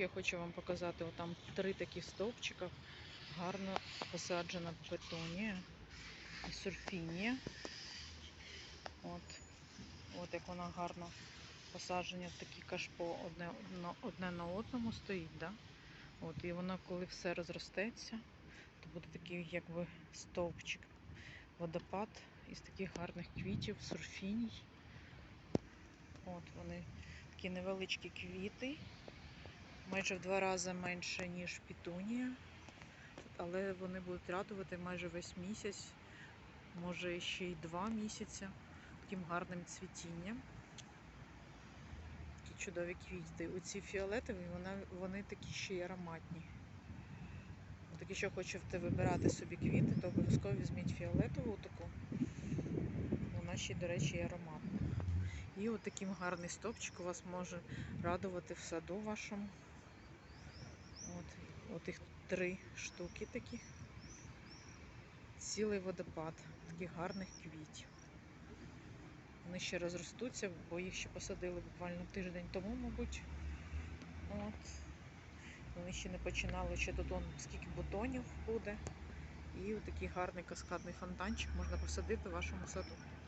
ще хочу вам показати, отам три такі стовпчика. Гарно посаджена петунія і сурфінія. От, от як вона гарно посадження, такі кашпо одне, на- одне на одному стоїть. Да? От, і вона, коли все розростеться, то буде такий якби стовпчик, водопад із таких гарних квітів, сурфіній. От вони такі невеличкі квіти, майже в два рази менше, ніж пітунія. Але вони будуть радувати майже весь місяць, може ще й два місяці, таким гарним цвітінням. Такі чудові квіти. Оці фіолетові, вона, вони такі ще й ароматні. От Якщо хочете вибирати собі квіти, то обов'язково візьміть фіолетову таку. Вона ще, до речі, і ароматна. І от таким гарний стопчик у вас може радувати в саду вашому. От, от їх три штуки таких. Цілий водопад таких гарних квітів. Вони ще розростуться, бо їх ще посадили буквально тиждень тому, мабуть. От. Вони ще не починали, ще тут он скільки бутонів буде. І такий гарний каскадний фонтанчик можна посадити в вашому саду.